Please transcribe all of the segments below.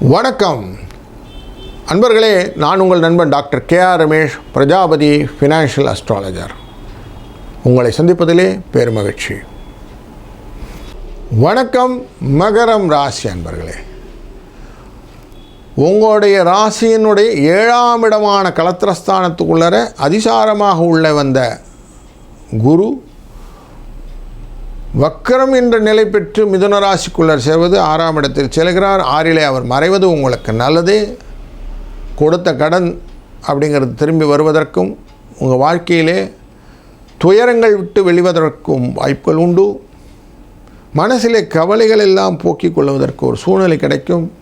வணக்கம். அன்பர்களே நான் உங்கள் நண்பன் doctor K R Ramesh Prajapati financial astrologer உங்களை சந்திப்பதிலே பெருமகிழ்ச்சி. வணக்கம் மகரம் ராசி அன்பர்களே. உங்களுடைய ராசியினுடைய ஏழாம் இடமான கலத்திரஸ்தானத்துக்குள்ளர அதிசாரமாக உள்ள வந்த குரு வக்கரம் என்ற நிலை பெற்று மிதுன ராசிக்குள்ளர் சேர்வது ஆறாம் இடத்தில் செல்கிறார். ஆறிலே அவர் மறைவது உங்களுக்கு நல்லது. கொடுத்த கடன் அப்படிங்கிறது திரும்பி வருவதற்கும் உங்கள் வாழ்க்கையிலே துயரங்கள் விட்டு வெளிவதற்கும் வாய்ப்புகள் உண்டு. மனசிலே கவலைகள் எல்லாம் போக்கிக் கொள்வதற்கு ஒரு சூழ்நிலை கிடைக்கும்.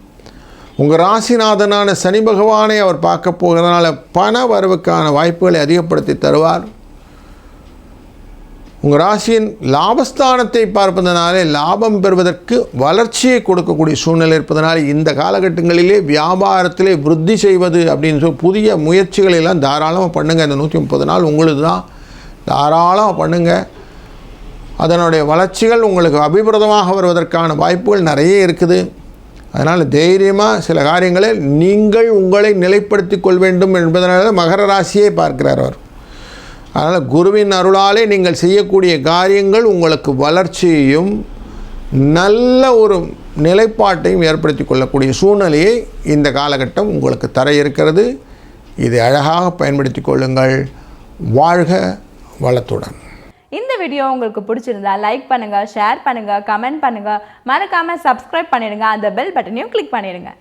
உங்கள் ராசிநாதனான சனி பகவானை அவர் பார்க்க போகிறதுனால பண வரவுக்கான வாய்ப்புகளை அதிகப்படுத்தி தருவார். உங்கள் ராசியின் லாபஸ்தானத்தை பார்ப்பதனாலே லாபம் பெறுவதற்கு வளர்ச்சியை கொடுக்கக்கூடிய சூழ்நிலை இருப்பதனால் இந்த காலகட்டங்களிலே வியாபாரத்திலே விருத்தி செய்வது அப்படின்னு சொல்லி புதிய முயற்சிகளை எல்லாம் தாராளமாக பண்ணுங்கள் இந்த நூற்றி முப்பது நாள் உங்களுக்கு தான் தாராளமாக பண்ணுங்கள் அதனுடைய வளர்ச்சிகள் உங்களுக்கு அபிபிரதமாக வருவதற்கான வாய்ப்புகள் நிறைய இருக்குது. அதனால் தைரியமாக சில காரியங்களை நீங்கள் உங்களை நிலைப்படுத்திக் கொள்ள வேண்டும் என்பதனால மகர ராசியை பார்க்கிறார் அவர். அதனால் குருவின் அருளாலே நீங்கள் செய்யக்கூடிய காரியங்கள் உங்களுக்கு வளர்ச்சியையும் நல்ல ஒரு நிலைப்பாட்டையும் ஏற்படுத்தி கொள்ளக்கூடிய சூழ்நிலையை இந்த காலகட்டம் உங்களுக்கு தர இருக்கிறது. இதை அழகாக பயன்படுத்தி கொள்ளுங்கள். வாழ்க வளத்துடன். இந்த வீடியோ உங்களுக்கு பிடிச்சிருந்தா லைக் பண்ணுங்கள் ஷேர் பண்ணுங்கள் கமெண்ட் பண்ணுங்கள் மறக்காம சப்ஸ்கிரைப் பண்ணிடுங்க. அந்த பெல் பட்டனையும் கிளிக் பண்ணிடுங்க.